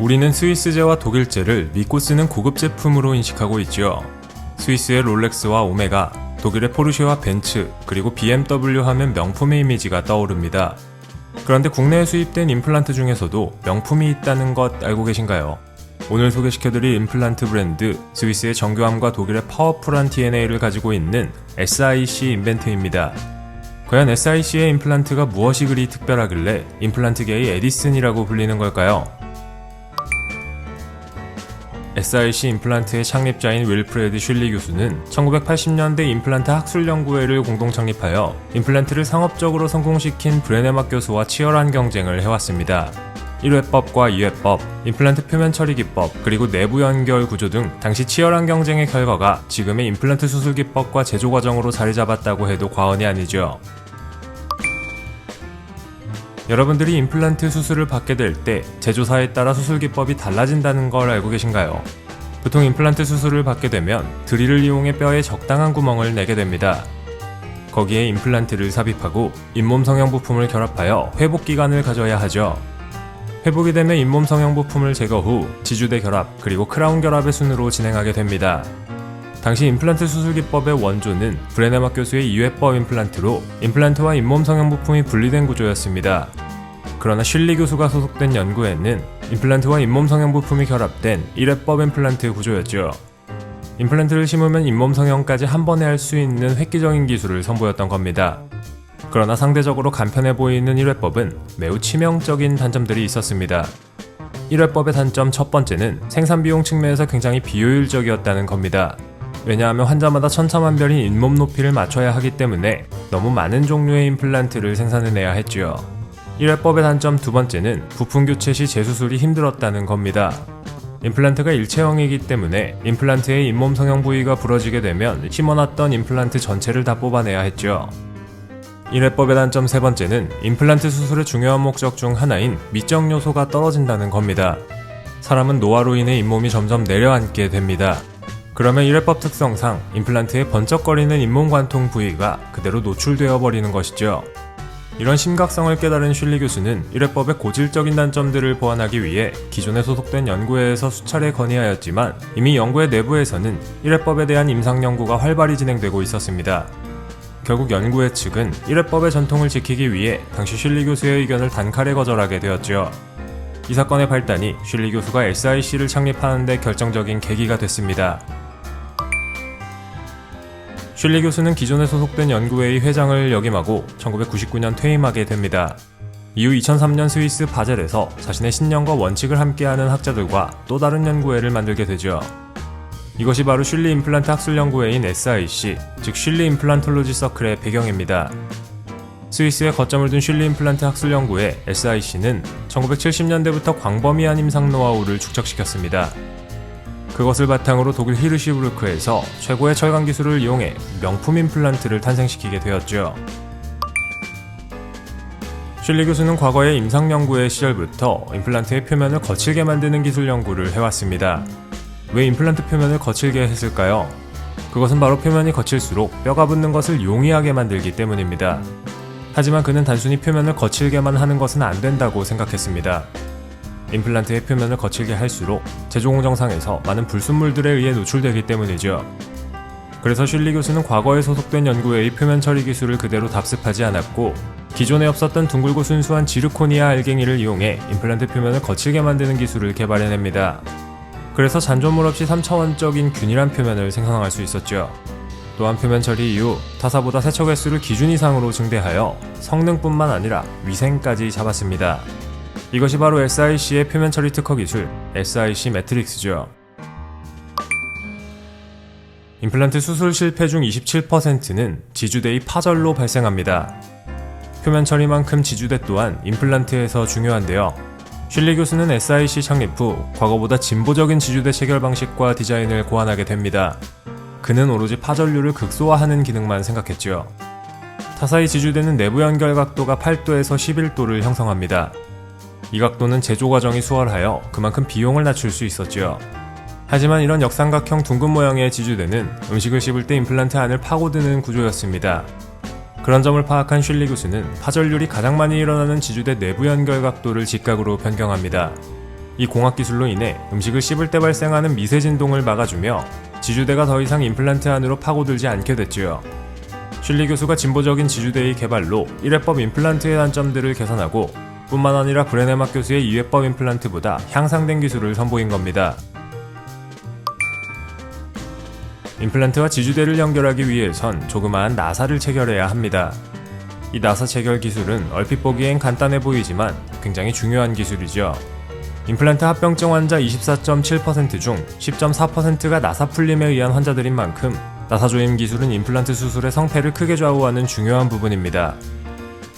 우리는 스위스제와 독일제를 믿고 쓰는 고급 제품으로 인식하고 있죠. 스위스의 롤렉스와 오메가, 독일의 포르쉐와 벤츠, 그리고 BMW 하면 명품의 이미지가 떠오릅니다. 그런데 국내에 수입된 임플란트 중에서도 명품이 있다는 것 알고 계신가요? 오늘 소개시켜드릴 임플란트 브랜드 스위스의 정교함과 독일의 파워풀한 DNA를 가지고 있는 SIC 인벤트입니다. 과연 SIC의 임플란트가 무엇이 그리 특별하길래 임플란트계의 에디슨이라고 불리는 걸까요? SIC 임플란트의 창립자인 윌프레드 슐리 교수는 1980년대 임플란트 학술연구회를 공동 창립하여 임플란트를 상업적으로 성공시킨 브레네막 교수와 치열한 경쟁을 해왔습니다. 1회법과 2회법, 임플란트 표면 처리 기법, 그리고 내부 연결 구조 등 당시 치열한 경쟁의 결과가 지금의 임플란트 수술 기법과 제조 과정으로 자리 잡았다고 해도 과언이 아니죠. 여러분들이 임플란트 수술을 받게 될 때 제조사에 따라 수술 기법이 달라진다는 걸 알고 계신가요? 보통 임플란트 수술을 받게 되면 드릴을 이용해 뼈에 적당한 구멍을 내게 됩니다. 거기에 임플란트를 삽입하고 잇몸 성형 부품을 결합하여 회복 기간을 가져야 하죠. 회복이 되면 잇몸 성형 부품을 제거 후 지주대 결합 그리고 크라운 결합의 순으로 진행하게 됩니다. 당시 임플란트 수술 기법의 원조는 브레네막 교수의 2회법 임플란트로 임플란트와 잇몸 성형 부품이 분리된 구조였습니다. 그러나 슐리 교수가 소속된 연구에는 임플란트와 잇몸 성형 부품이 결합된 1회법 임플란트 구조였죠. 임플란트를 심으면 잇몸 성형까지 한 번에 할 수 있는 획기적인 기술을 선보였던 겁니다. 그러나 상대적으로 간편해 보이는 1회법은 매우 치명적인 단점들이 있었습니다. 1회법의 단점 첫 번째는 생산 비용 측면에서 굉장히 비효율적이었다는 겁니다. 왜냐하면 환자마다 천차만별인 잇몸 높이를 맞춰야 하기 때문에 너무 많은 종류의 임플란트를 생산해내야 했지요. 1회법의 단점 두 번째는 부품 교체 시 재수술이 힘들었다는 겁니다. 임플란트가 일체형이기 때문에 임플란트의 잇몸 성형 부위가 부러지게 되면 심어놨던 임플란트 전체를 다 뽑아내야 했죠. 1회법의 단점 세 번째는 임플란트 수술의 중요한 목적 중 하나인 미적 요소가 떨어진다는 겁니다. 사람은 노화로 인해 잇몸이 점점 내려앉게 됩니다. 그러면 1회법 특성상 임플란트의 번쩍거리는 잇몸 관통 부위가 그대로 노출되어 버리는 것이죠. 이런 심각성을 깨달은 슐리 교수는 1회법의 고질적인 단점들을 보완하기 위해 기존에 소속된 연구회에서 수차례 건의하였지만 이미 연구회 내부에서는 1회법에 대한 임상 연구가 활발히 진행되고 있었습니다. 결국 연구회 측은 1회법의 전통을 지키기 위해 당시 슐리 교수의 의견을 단칼에 거절하게 되었죠. 이 사건의 발단이 슐리 교수가 SIC를 창립하는 데 결정적인 계기가 됐습니다. 슐리 교수는 기존에 소속된 연구회의 회장을 역임하고 1999년 퇴임하게 됩니다. 이후 2003년 스위스 바젤에서 자신의 신념과 원칙을 함께하는 학자들과 또 다른 연구회를 만들게 되죠. 이것이 바로 슐리 임플란트 학술 연구회인 SIC, 즉 슐리 임플란톨로지 서클의 배경입니다. 스위스에 거점을 둔 슐리 임플란트 학술 연구회 SIC는 1970년대부터 광범위한 임상 노하우를 축적시켰습니다. 그것을 바탕으로 독일 히르시부르크에서 최고의 철강 기술을 이용해 명품 임플란트를 탄생시키게 되었죠. 슐리 교수는 과거의 임상 연구의 시절부터 임플란트의 표면을 거칠게 만드는 기술 연구를 해왔습니다. 왜 임플란트 표면을 거칠게 했을까요? 그것은 바로 표면이 거칠수록 뼈가 붙는 것을 용이하게 만들기 때문입니다. 하지만 그는 단순히 표면을 거칠게만 하는 것은 안 된다고 생각했습니다. 임플란트의 표면을 거칠게 할수록 제조 공 정상에서 많은 불순물들에 의해 노출되기 때문이죠. 그래서 슐리 교수는 과거에 소속된 연구회의 표면 처리 기술을 그대로 답습하지 않았고 기존에 없었던 둥글고 순수한 지르코니아 알갱이를 이용해 임플란트 표면을 거칠게 만드는 기술을 개발해냅니다. 그래서 잔존물 없이 3차원적인 균일한 표면을 생성할 수 있었죠. 또한 표면 처리 이후 타사보다 세척 횟수를 기준 이상으로 증대하여 성능뿐만 아니라 위생까지 잡았습니다. 이것이 바로 SIC의 표면 처리 특허 기술 SIC 매트릭스죠. 임플란트 수술 실패 중 27%는 지주대의 파절로 발생합니다. 표면 처리만큼 지주대 또한 임플란트에서 중요한데요. 슐리 교수는 SIC 창립 후 과거보다 진보적인 지주대 체결 방식과 디자인을 고안하게 됩니다. 그는 오로지 파절류를 극소화하는 기능만 생각했죠. 타사의 지주대는 내부 연결 각도가 8도에서 11도를 형성합니다. 이 각도는 제조 과정이 수월하여 그만큼 비용을 낮출 수 있었죠. 하지만 이런 역삼각형 둥근 모양의 지주대는 음식을 씹을 때 임플란트 안을 파고드는 구조였습니다. 그런 점을 파악한 슐리 교수는 파절률이 가장 많이 일어나는 지주대 내부 연결 각도를 직각으로 변경합니다. 이 공학 기술로 인해 음식을 씹을 때 발생하는 미세 진동을 막아주며 지주대가 더 이상 임플란트 안으로 파고들지 않게 됐지요. 슐리 교수가 진보적인 지주대의 개발로 1회법 임플란트의 단점들을 개선하고 뿐만 아니라 브레네막 교수의 2회법 임플란트보다 향상된 기술을 선보인 겁니다. 임플란트와 지주대를 연결하기 위해선 조그마한 나사를 체결해야 합니다. 이 나사 체결 기술은 얼핏 보기엔 간단해 보이지만 굉장히 중요한 기술이죠. 임플란트 합병증 환자 24.7%중 10.4%가 나사 풀림에 의한 환자들인 만큼 나사 조임 기술은 임플란트 수술의 성패를 크게 좌우하는 중요한 부분입니다.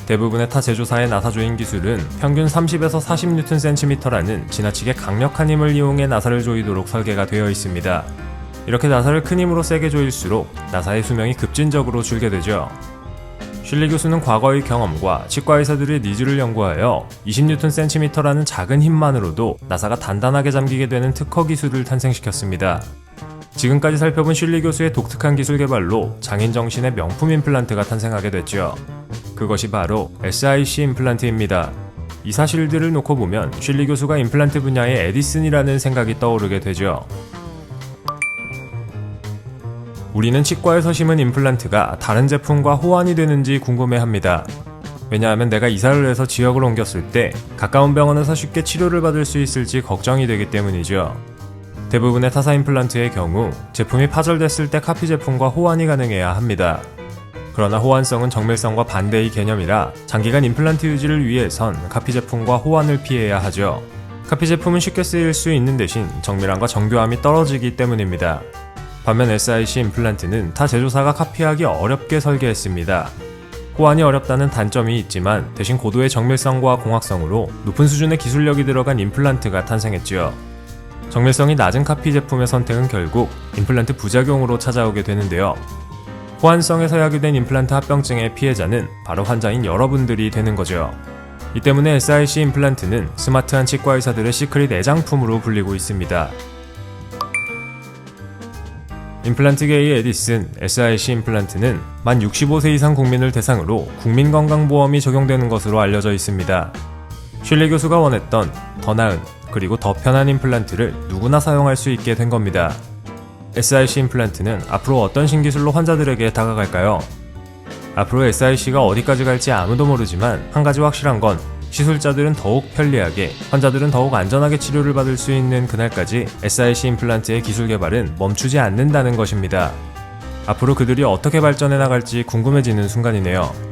대부분의 타 제조사의 나사 조임 기술은 평균 30에서 40Ncm라는 지나치게 강력한 힘을 이용해 나사를 조이도록 설계가 되어 있습니다. 이렇게 나사를 큰 힘으로 세게 조일수록 나사의 수명이 급진적으로 줄게 되죠. 슐리 교수는 과거의 경험과 치과 의사들의 니즈를 연구하여 20Ncm라는 작은 힘만으로도 나사가 단단하게 잠기게 되는 특허 기술을 탄생시켰습니다. 지금까지 살펴본 슐리 교수의 독특한 기술 개발로 장인 정신의 명품 임플란트가 탄생하게 됐죠. 그것이 바로 SIC 임플란트입니다. 이 사실들을 놓고 보면 슐리 교수가 임플란트 분야의 에디슨이라는 생각이 떠오르게 되죠. 우리는 치과에서 심은 임플란트가 다른 제품과 호환이 되는지 궁금해합니다. 왜냐하면 내가 이사를 해서 지역을 옮겼을 때 가까운 병원에서 쉽게 치료를 받을 수 있을지 걱정이 되기 때문이죠. 대부분의 타사 임플란트의 경우 제품이 파절됐을 때 카피 제품과 호환이 가능해야 합니다. 그러나 호환성은 정밀성과 반대의 개념이라 장기간 임플란트 유지를 위해선 카피 제품과 호환을 피해야 하죠. 카피 제품은 쉽게 쓰일 수 있는 대신 정밀함과 정교함이 떨어지기 때문입니다. 반면 SIC 임플란트는 타 제조사가 카피하기 어렵게 설계했습니다. 호환이 어렵다는 단점이 있지만 대신 고도의 정밀성과 공학성으로 높은 수준의 기술력이 들어간 임플란트가 탄생했지요. 정밀성이 낮은 카피 제품의 선택은 결국 임플란트 부작용으로 찾아오게 되는데요. 호환성에서 야기된 임플란트 합병증의 피해자는 바로 환자인 여러분들이 되는 거죠. 이 때문에 SIC 임플란트는 스마트한 치과 의사들의 시크릿 애장품으로 불리고 있습니다. 임플란트계의 에디슨 SIC 임플란트는 만 65세 이상 국민을 대상으로 국민건강보험이 적용되는 것으로 알려져 있습니다. 슐리 교수가 원했던 더 나은 그리고 더 편한 임플란트를 누구나 사용할 수 있게 된 겁니다. SIC 임플란트는 앞으로 어떤 신기술로 환자들에게 다가갈까요? 앞으로 SIC가 어디까지 갈지 아무도 모르지만 한 가지 확실한 건 시술자들은 더욱 편리하게, 환자들은 더욱 안전하게 치료를 받을 수 있는 그날까지 SIC 임플란트의 기술 개발은 멈추지 않는다는 것입니다. 앞으로 그들이 어떻게 발전해 나갈지 궁금해지는 순간이네요.